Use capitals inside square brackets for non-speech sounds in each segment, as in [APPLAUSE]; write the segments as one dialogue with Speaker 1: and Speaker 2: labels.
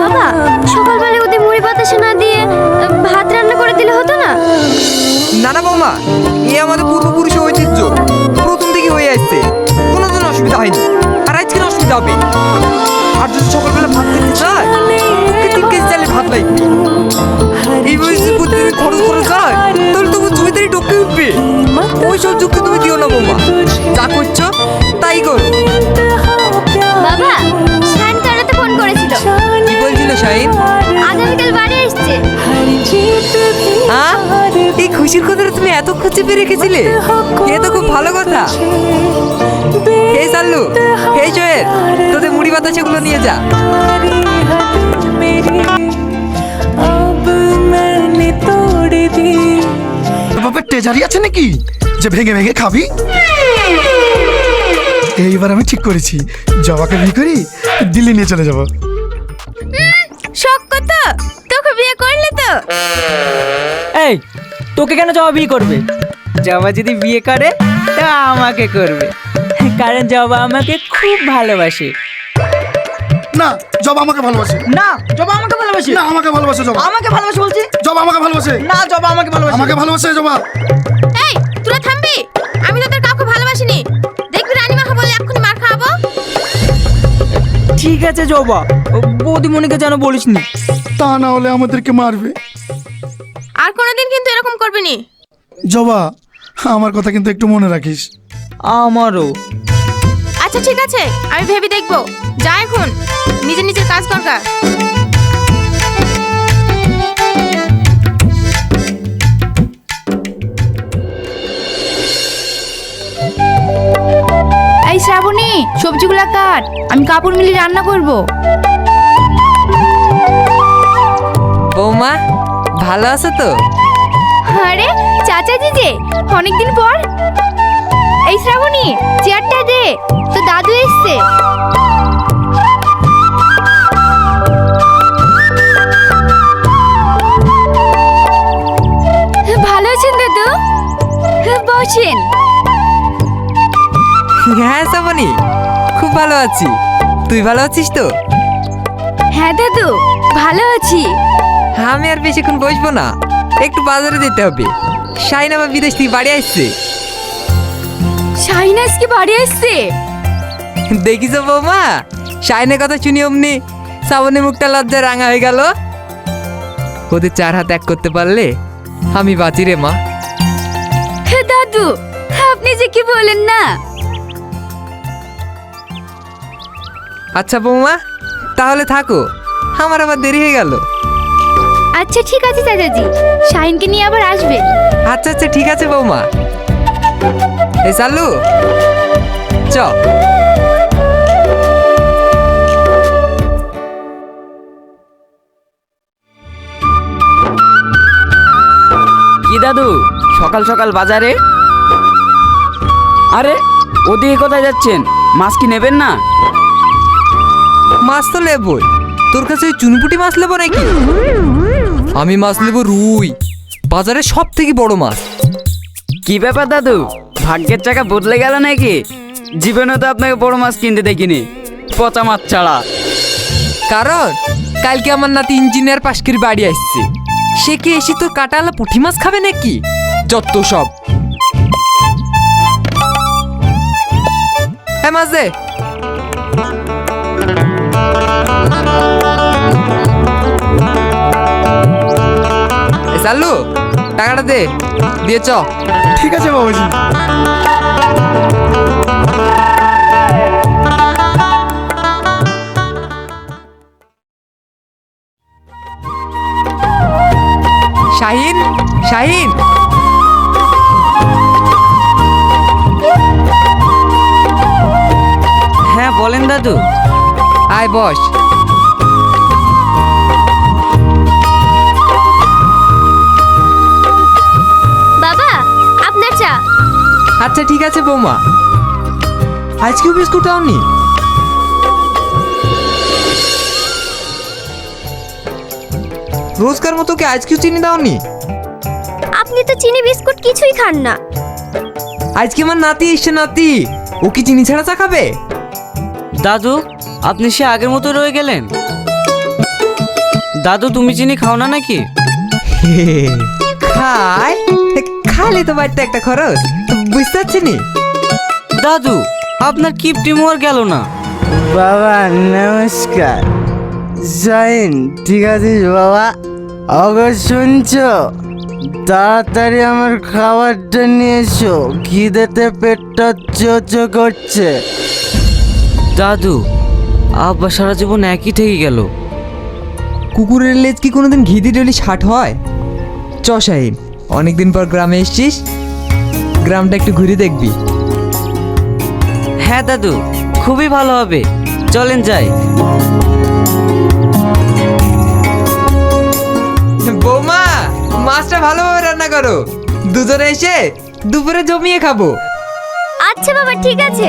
Speaker 1: বাবা সকালবেলা ওদের মুড়ি বাতাসা না দিয়ে ভাত রান্না করে দিলে হতো না?
Speaker 2: না না বৌমা এ আমাদের পূর্বপুরুষের ঐতিহ্য। প্রথম থেকে হয়ে আসছে। কোনোদিন অসুবিধা হয়নি। আর আজকের অসুবিধা হবে। আর যদি সকালবেলা ভাত খেতে চায় তিন কেজি চালে ভাত লাগবে। এই বয়সে প্রতিদিন খরচ করে যায় তাহলে তবু জমিদারি উঠবে। ওই সব যুক্তি তুমি দিও না বৌমা। যা করছ তাই কর।
Speaker 1: বাবা
Speaker 2: শাহিন?
Speaker 1: আগামীকাল বাড়ি আসছে।
Speaker 2: হ্যাঁ? এই খুশির কথাটা তুমি এত চেপে রেখেছিলে? এ তো খুব ভালো কথা। হে সাল্লু হে জয়ের তোদের মুড়ি বাতাসাগুলো নিয়ে যা।
Speaker 3: বাপের ট্রেজারি আছে নাকি? যে ভেঙে ভেঙে খাবি? এইবার আমি ঠিক করেছি। জবাকে বিয়ে করি দিল্লি নিয়ে চলে যাব।
Speaker 1: কত? তোকে বিয়ে করলে তো।
Speaker 4: এই তোকে কেন জবা বিয়ে করবে? জবা যদি বিয়ে করে তা আমাকে করবে। কারণ জবা আমাকে খুব ভালোবাসে।
Speaker 3: না জবা আমাকে ভালোবাসে।
Speaker 4: না জবা আমাকে ভালোবাসে।
Speaker 3: না আমাকে ভালোবাসে জবা।
Speaker 4: আমাকে ভালোবাসে বলছি?
Speaker 3: জবা আমাকে ভালোবাসে।
Speaker 4: না জবা আমাকে ভালোবাসে।
Speaker 3: আমাকে ভালোবাসে জবা।
Speaker 1: এই
Speaker 4: ঠিক আছে জবা বৌদিমণিকে যেন বলিস নি।
Speaker 3: তা না হলে আমাদেরকে মারবে।
Speaker 1: আর কোনোদিন কিন্তু এরকম করবি নি।
Speaker 3: জবা আমার কথা কিন্তু একটু মনে রাখিস।
Speaker 4: আমারও।
Speaker 1: আচ্ছা ঠিক আছে আমি ভেবে দেখব। যা এখন নিজে নিজের কাজ কর
Speaker 5: শ্রাবণী সবজিগুলা কাট। আমি কাপড় মিলি রান্না করব।
Speaker 2: বৌমা ভালো আছো তো?
Speaker 5: আরে চাচা জিজে অনেকদিন পর। এই শ্রাবণী চেয়ারটা দে তো দাদু এসছে। ভালো আছেন দাদু? বসেন।
Speaker 2: হ্যাঁ সাবনি খুব ভালো আছি। তুই ভালো আছিস তো?
Speaker 5: হ্যাঁ দাদু ভালো আছি।
Speaker 2: আমি আর বেশিক্ষণ বসবো না। একটু বাজারে যেতে হবে। শাহিন আমার বিদেশ থেকে বাড়ি আসছে।
Speaker 5: শাহিনাজ কি বাড়ি এসছে
Speaker 2: দেখিস বৌমা শাহিনের কথা শুনি অমনি শ্রাবণী মুখটা লজ্জায় রাঙা হয়ে গেল। ওদের চার হাত এক করতে পারলে আমি বাঁচি রে মা।
Speaker 5: দাদু আপনি যে কি বলেন না?
Speaker 2: আচ্ছা বৌমা তাহলে থাকো। আমার আবার দেরি হয়ে গেল।
Speaker 5: আচ্ছা ঠিক আছে চাচাজি। শাহিনকে নিয়ে আবার আসবে।
Speaker 2: আচ্ছা আচ্ছা ঠিক আছে বৌমা। এই সাল্লু চ।
Speaker 6: কি দাদু সকাল সকাল বাজারে? আরে ওদিকে কোথায় যাচ্ছেন? মাছ কি নেবেন না?
Speaker 2: মাছ তো লেবই। তোর কাছে ওই চুনপুটি মাছ নেব নাকি? আমি মাছ নেব রুই। বাজারে সব থেকে বড় মাছ।
Speaker 6: কি ব্যাপার দাদু? ভাগ্যের চাকা বদলে গেল নাকি? জীবনে তো আপনাকে বড় মাছ কিনতে দেখিনি। পচা মাছ ছাড়া।
Speaker 2: কারণ কালকে আমার নাতি ইঞ্জিনিয়ার পাশ করে বাড়ি আসছে। সে কি এসে তোর কাটালা পুঁটি মাছ খাবে নাকি? যত সব। হ্যাঁ মাছ দে। এ চালু টাকাটা দে দিয়ে চ।
Speaker 3: ঠিক আছে বাবাজি।
Speaker 2: শাহিন শাহিন।
Speaker 4: হ্যাঁ বলেন দাদু।
Speaker 2: আয় বস।
Speaker 1: বাবা আপনার চা।
Speaker 2: আচ্ছা ঠিক আছে বৌমা। আজকেও বিস্কুট আওনি রোজকার মতো কি আজকেও চিনি দাওনি?
Speaker 1: আপনি তো চিনি বিস্কুট কিছুই খান না।
Speaker 2: আজকে আমার নাতি এসছে নাতি। ও কি চিনি ছাড়া চা খাবে?
Speaker 4: দাদু
Speaker 6: আপনি সে আগের মতো রয়ে গেলেন? দাদু তুমি চিনি খাও না নাকি?
Speaker 2: খাই? খালি তো বাড়িতে একটা খরচ। বুঝতে পারছি নি?
Speaker 6: দাদু আপনার কিপটি মোর গেল না।
Speaker 7: বাবা নমস্কার। জয়েন ঠিক আছে বাবা? অগর শুনছো? তাড়াতাড়ি আমার খাবারটা নিয়ে এসো। খিদেতে পেটটা চোচো করছে।
Speaker 6: দাদু আব্বা সারা জীবন একই থেকে গেল।
Speaker 2: কুকুরের লেজ কি কোনোদিন ঘি দিয়ে ডলি ষাট হয়? চ শাহিন অনেকদিন পর গ্রামে এসছিস। গ্রামটা একটু ঘুরে দেখবি।
Speaker 6: হ্যাঁ দাদু খুবই ভালো হবে। চলেন যাই।
Speaker 2: বৌমা মাছটা ভালোভাবে রান্না করো। দুজনে এসে দুপুরে জমিয়ে খাব।
Speaker 5: আচ্ছা বাবা ঠিক আছে।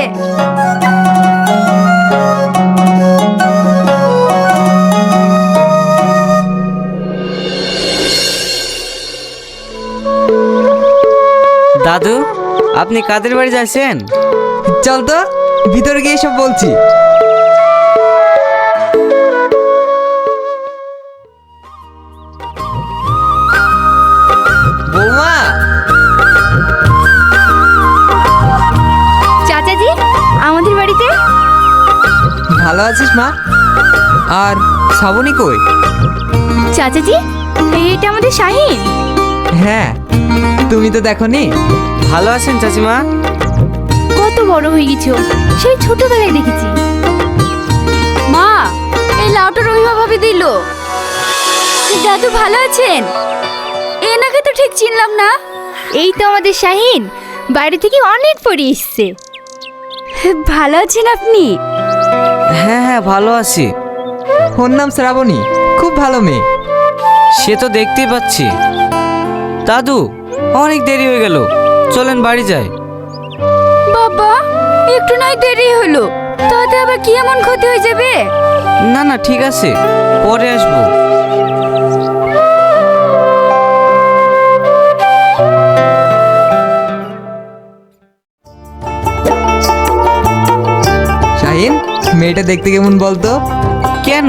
Speaker 6: আপনি কাদের বাড়ি যাচ্ছেন?
Speaker 2: চল তো ভিতরে গিয়ে সব বলছি। বৌমা।
Speaker 5: চাচাজি আমাদের বাড়িতে?
Speaker 2: ভালো আছিস মা? আর শ্রাবণী কই?
Speaker 5: চাচাজি এটা আমাদের শাহিন।
Speaker 2: হ্যাঁ তুমি তো দেখনি?
Speaker 6: ভালো আছেন চাচিমা?
Speaker 5: কত বড় হয়ে গেছো সেই ছোটবেলায় দেখেছি। মা এই লাউটা রহিমা ভাবে দিল। দাদু ভালো আছেন? এনাকে তো ঠিক চিনলাম না। এই তো আমাদের শাহিন বাইরে থেকে অনেক পরে এসছে। ভালো আছেন আপনি?
Speaker 6: হ্যাঁ হ্যাঁ ভালো আছি।
Speaker 2: ওর নাম শ্রাবণী খুব ভালো মেয়ে।
Speaker 6: সে তো দেখতেই পাচ্ছি। দাদু অনেক দেরি হয়ে গেল। চলেন বাড়ি যাই।
Speaker 5: বাবা একটু নয় দেরি হলো তাতে আবার কি এমন ক্ষতি হয়ে যাবে?
Speaker 6: না না ঠিক আছে। পরে আসব।
Speaker 2: শাহিন মেয়েটা দেখতে কেমন বলতো?
Speaker 6: কেন?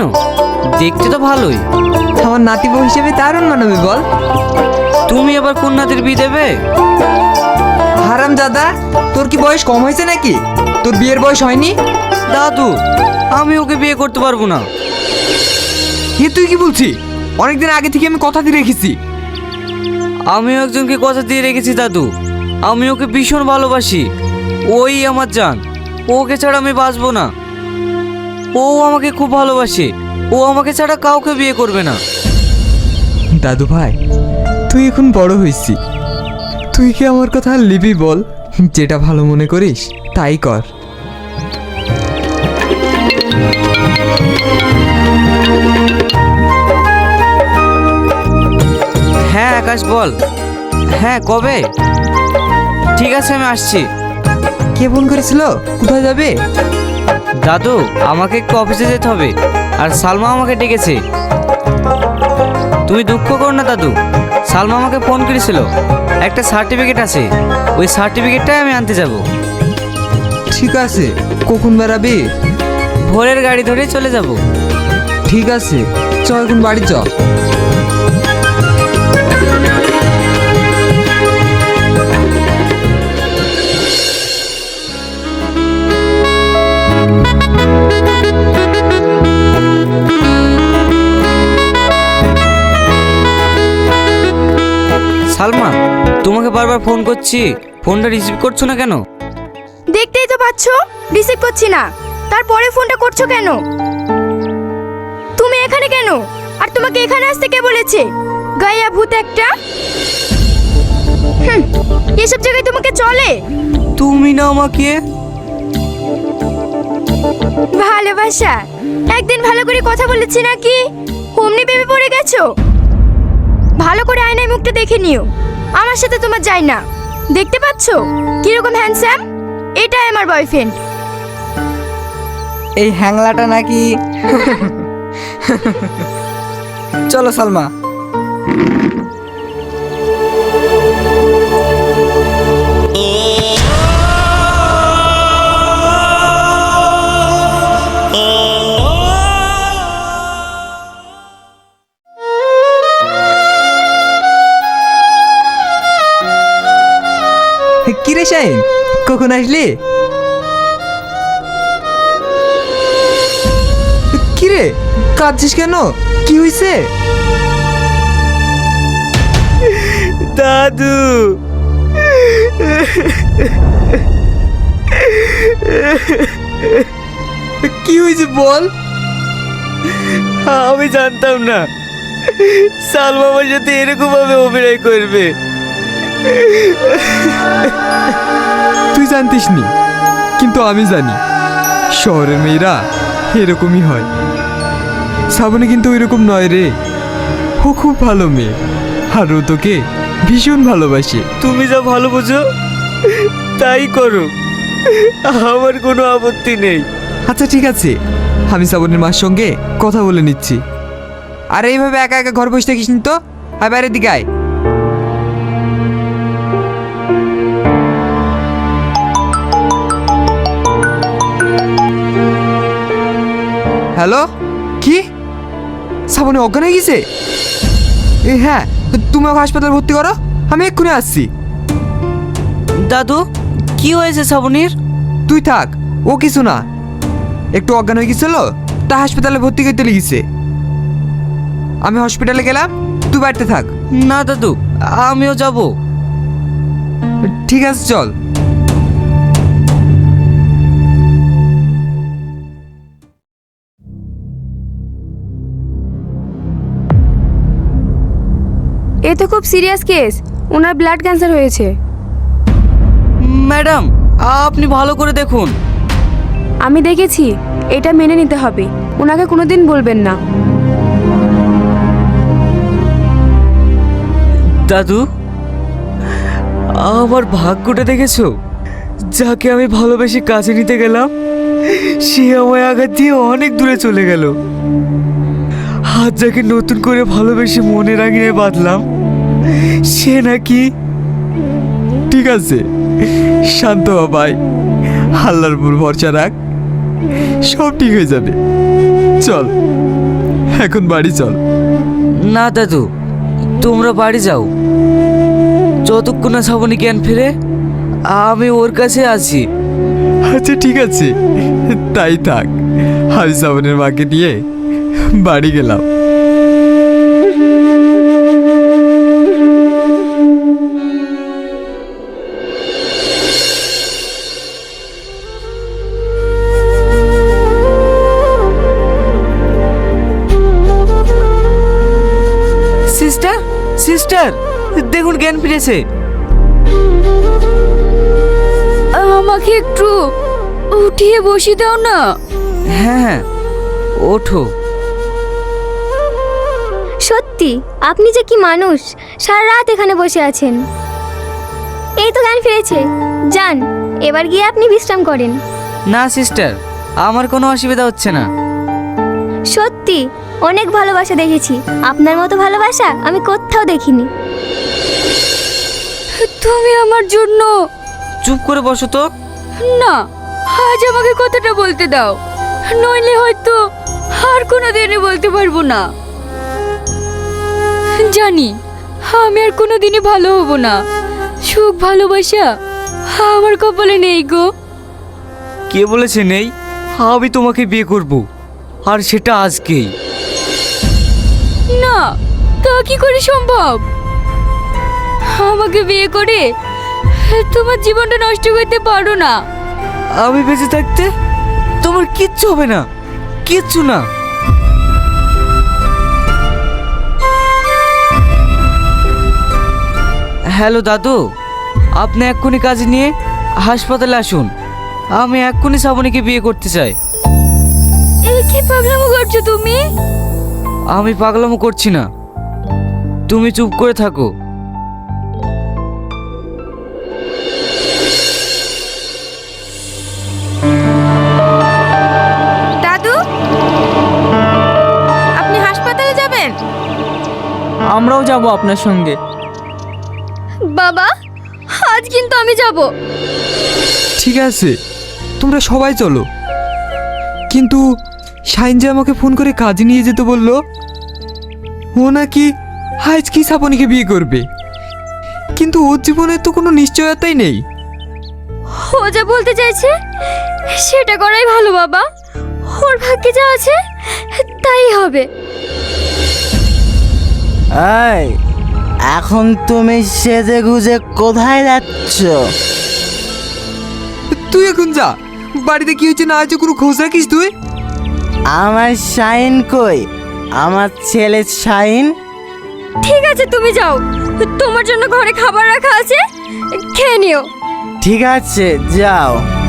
Speaker 6: দেখতে তো ভালোই।
Speaker 2: আমার নাতি বউ হিসেবে দারুণ মানবে বল।
Speaker 6: আবার কন্যাদের বিয়ে দেবে?
Speaker 2: হারাম দাদা তোর কি বয়স কম হয়েছে নাকি? তোর বিয়ের বয়স হয়নি?
Speaker 6: দাদু আমি ওকে বিয়ে করতে পারব না।
Speaker 2: এ তুই কি বলছি? অনেকদিন আগে থেকে আমি কথা দিয়ে রেখেছি।
Speaker 6: আমিও একজনকে কথা দিয়ে রেখেছি দাদু। আমি ওকে ভীষণ ভালোবাসি। ওই আমার জান। ওকে ছাড়া আমি বাঁচবো না। ও আমাকে খুব ভালোবাসে। ও আমাকে ছাড়া কাউকে বিয়ে করবে না।
Speaker 2: দাদু ভাই তুই এখন বড় হয়েছি তুই কি আমার কথা আর লিবি বল? যেটা ভালো মনে করিস তাই কর।
Speaker 6: হ্যাঁ আকাশ বল। হ্যাঁ কবে? ঠিক আছে আমি আসছি।
Speaker 2: কে ফোন করেছিল? কোথায় যাবে?
Speaker 6: দাদু আমাকে একটু অফিসে যেতে হবে। আর সালমা আমাকে ডেকেছে। তুমি দুঃখ কর না দাদু। সালমা আমাকে ফোন করেছিল। একটা সার্টিফিকেট আছে। ওই সার্টিফিকেটটাই আমি আনতে যাব।
Speaker 2: ঠিক আছে। কখন বেড়াবি?
Speaker 6: ভোরের গাড়ি ধরে চলে যাব।
Speaker 2: ঠিক আছে। চ এখন বাড়ি চ।
Speaker 6: সালমা তোমাকে বারবার ফোন করছি। ফোনটা রিসিভ করছ না কেন?
Speaker 5: দেখতেই তো পাচ্ছ রিসিভ করছি না। তারপরে ফোনটা করছ কেন? তুমি এখানে কেন? আর তোমাকে এখানে আসতে কে বলেছে? গায়া ভূত একটা। হুম, এসব জায়গায় তোমাকে চলে?
Speaker 6: তুমি না আমাকে?
Speaker 5: ভালোবাসা। একদিন ভালো করে কথা বলেছি নাকি? অমনি ভেবে পড়ে গেছো? ভালো করে আয়নায় মুখটা দেখে নিও। আমার সাথে তোমার যায় না। দেখতে পাচ্ছ? কীরকম হ্যান্ডসাম এটাই আমার বয়ফ্রেন্ড
Speaker 2: এই হ্যাংলাটা নাকি? [LAUGHS] চলো সালমা। শাইন কখন আসলি কিরে, কাঁদছিস কেন? কি হয়েছে
Speaker 6: দাদু।
Speaker 2: কি হয়েছে বল?
Speaker 6: আমি জানতাম না। সালমা আমার সাথে এরকম ভাবে অভিনয় করবে।
Speaker 2: তুই জানতিস নি কিন্তু আমি জানি শহরের মেয়েরা এরকমই হয়। শ্রাবণী কিন্তু ওইরকম নয় রে। ও খুব ভালো মেয়ে আর ও তোকে ভীষণ ভালোবাসে।
Speaker 6: তুমি যা ভালো বোঝো তাই করো। আমার কোনো আপত্তি নেই।
Speaker 2: আচ্ছা ঠিক আছে। আমি শ্রাবণীর মার সঙ্গে কথা বলে নিচ্ছি। আর এইভাবে একা একা ঘর বসে থাকিস নি তো? আর বাইরের দিকে আয়। হ্যালো? কি? শ্রাবণী অজ্ঞান হয়ে গেছে? এ হ্যাঁ তুমি ওকে হাসপাতালে ভর্তি করো? আমি এক্ষুনি আসছি।
Speaker 6: দাদু কি হয়েছে শ্রাবণীর
Speaker 2: তুই থাক ও কিছু না। একটু অজ্ঞান হয়ে গেছিল তা হাসপাতালে ভর্তি করতে লেগেছে আমি হসপিটালে গেলাম তুই বাড়িতে থাক।
Speaker 6: না দাদু আমিও যাব।
Speaker 2: ঠিক আছে চল।
Speaker 5: এ তো খুব সিরিয়াস কেস ওনার ব্লাড ক্যান্সার হয়েছে।
Speaker 6: ম্যাডাম আপনি ভালো করে দেখুন।
Speaker 5: আমি দেখেছি এটা মেনে নিতে হবে। ওনাকে কোনোদিন বলবেন না।
Speaker 6: দাদু আমার ভাগ্যটা দেখেছ? যাকে আমি ভালোবেসে কাছে নিতে গেলাম সে আমায় আঘাত দিয়ে অনেক দূরে চলে গেল। হাত যাকে নতুন করে ভালোবেসে মনে রাঙিয়ে বাঁধলাম সে নাকি
Speaker 2: ঠিক আছে। শান্ত হ ভাই। আল্লাহর উপর ভরসা রাখ। সব ঠিক হয়ে যাবে। চল। এখন বাড়ি চল।
Speaker 6: না দাদু তোমরা বাড়ি যাও। যতক্ষণ না শ্রাবণী জ্ঞান ফিরে আমি ওর কাছে আছি।
Speaker 2: আচ্ছা ঠিক আছে। তাই থাক। আমি শ্রাবণের মাকে নিয়ে বাড়ি গেলাম।
Speaker 6: সিস্টার দেখুন জ্ঞান ফিরেছে।
Speaker 5: আমাকে একটু উঠিয়ে বসিয়ে দাও না।
Speaker 6: হ্যাঁ হ্যাঁ ওঠো।
Speaker 8: সত্যি আপনি যে কি মানুষ সারা রাত এখানে বসে আছেন। এই তো গান ফিরেছে। যান এবার গিয়ে আপনি বিশ্রাম করেন।
Speaker 6: না সিস্টার আমার কোনো অসুবিধা হচ্ছে না।
Speaker 8: সত্যি অনেক ভালোবাসা দেখেছি। আপনার মতো ভালোবাসা আমি কোথাও দেখিনি।
Speaker 5: তুমি আমার জন্য
Speaker 6: চুপ করে বসো তো।
Speaker 5: না আজ আমাকে কথাটা বলতে দাও। নইলে হয়তো আর কোনো দিনে বলতে পারব না। জানি আমি আর কোনো দিনই ভালো হব না। সুখ ভালোবাসা আমার কপালে নেই গো।
Speaker 6: কে বলেছে নেই? আমি তোমাকে বিয়ে করব। আর সেটা আজকেই।
Speaker 5: না তা কি করে সম্ভব? আমাকে বিয়ে করে তোমার জীবনটা নষ্ট করতে পারো না।
Speaker 6: আমি বেঁচে থাকতে তোমার কিচ্ছু হবে না কিচ্ছু না। হ্যালো দাদু আপনি এক্ষুনি কাজ নিয়ে হাসপাতালে আসুন। আমি এক্ষুনি শ্রাবণীকে বিয়ে করতে চাই।
Speaker 5: কি পাগলামো করছ তুমি?
Speaker 6: আমি পাগলামো করছি না। তুমি চুপ করে থাকো।
Speaker 1: দাদু? আপনি হাসপাতালে যাবেন?
Speaker 4: আমরাও যাব আপনার সঙ্গে।
Speaker 5: বাবা আজ কিন্তু আমি যাব।
Speaker 2: ঠিক আছে তোমরা সবাই চলো। কিন্তু শাইন যে আমাকে ফোন করে কাজে নিয়ে যেতে বলল ও নাকি আজ কি সাপনিকে বিয়ে করবে? কিন্তু ওর জীবনে তো কোনো নিশ্চয়তাই নেই।
Speaker 8: ও যা বলতে চাইছে সেটা করাই ভালো বাবা। ওর ভাগ্যে যা আছে তাই হবে।
Speaker 7: এই এখন তুমি সেজে গুজে কোথায় যাচ্ছ?
Speaker 2: তুই এখন যা। বাড়িতে কি হচ্ছে না হচ্ছে কোনো খোঁজ রাখিস তুই?
Speaker 7: আমার শাইন কই? আমার ছেলে শাইন?
Speaker 8: ঠিক আছে, তুমি যাও। তোমার জন্য ঘরে খাবার রাখা আছে। খেয়ে নিও।
Speaker 7: ঠিক আছে, যাও।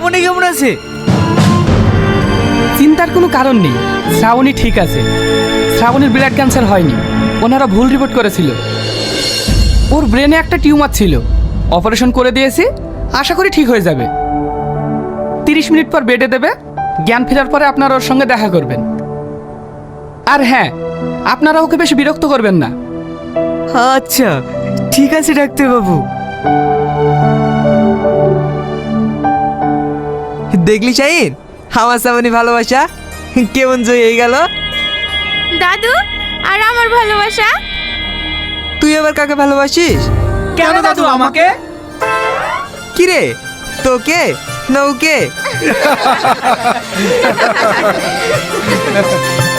Speaker 6: শ্রাবণী কেমন আছে?
Speaker 9: চিন্তার কোনো কারণ নেই। শ্রাবণী ঠিক আছে। শ্রাবণীর ব্লাড ক্যান্সার হয়নি। ওনারা ভুল রিপোর্ট করেছিল। ওর ব্রেনে একটা টিউমার ছিল। অপারেশন করে দিয়েছি। আশা করি ঠিক হয়ে যাবে। তিরিশ মিনিট পর বেডে দেবে। জ্ঞান ফেরার পরে আপনারা ওর সঙ্গে দেখা করবেন। আর হ্যাঁ আপনারা ওকে বেশি বিরক্ত করবেন না।
Speaker 6: আচ্ছা ঠিক আছে ডাক্তার
Speaker 2: দেখলি শাহিন? আমার সামনে ভালোবাসা? কেমন জয় হয়ে গেল?
Speaker 1: দাদু আর আমার ভালোবাসা?
Speaker 2: তুই আবার কাকে ভালোবাসিস?
Speaker 4: কেন দাদু আমাকে?
Speaker 2: কি রে তোকে? না ওকে [LAUGHS]